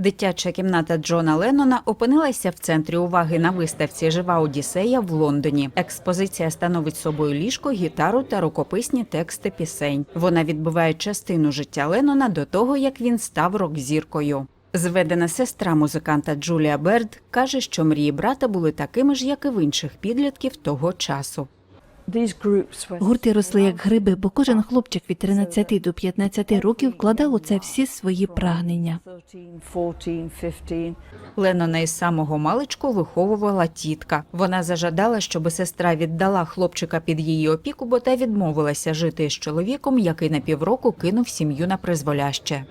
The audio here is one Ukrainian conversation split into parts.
Дитяча кімната Джона Леннона опинилася в центрі уваги на виставці Жива Одіссея в Лондоні. Експозиція становить собою ліжко, гітару та рукописні тексти пісень. Вона відбиває частину життя Леннона до того, як він став рок-зіркою. Зведена сестра музиканта Джулія Берд каже, що мрії брата були такими ж, як і в інших підлітків того часу. Гурти росли як гриби, бо кожен хлопчик від 13 до 15 років вкладав у це всі свої прагнення. Леннона із самого маличку виховувала тітка. Вона зажадала, щоб сестра віддала хлопчика під її опіку, бо та відмовилася жити з чоловіком, який на півроку кинув сім'ю на призволяще.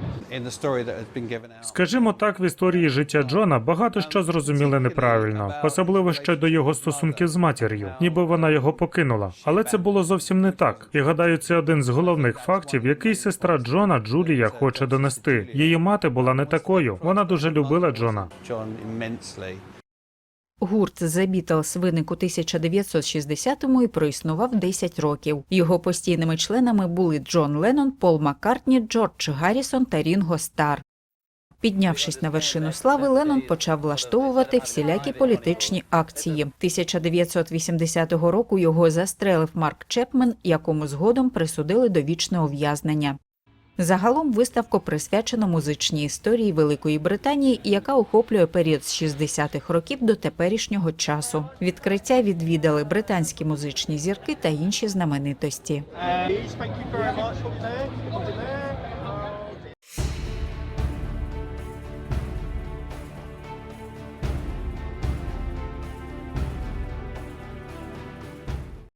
Скажімо так, в історії життя Джона багато що зрозуміли неправильно, особливо щодо його стосунків з матір'ю, ніби вона його покинула. Але це було зовсім не так. І гадаю, це один з головних фактів, який сестра Джона Джулія хоче донести. Її мати була не такою. Вона дуже любила Джона. Гурт The Beatles виник у 1960-му і проіснував 10 років. Його постійними членами були Джон Леннон, Пол Маккартні, Джордж Гаррісон та Рінго Стар. Піднявшись на вершину слави, Леннон почав влаштовувати всілякі політичні акції. 1980 року його застрелив Марк Чепмен, якому згодом присудили довічне ув'язнення. Загалом виставку присвячено музичній історії Великої Британії, яка охоплює період з 60-х років до теперішнього часу. Відкриття відвідали британські музичні зірки та інші знаменитості.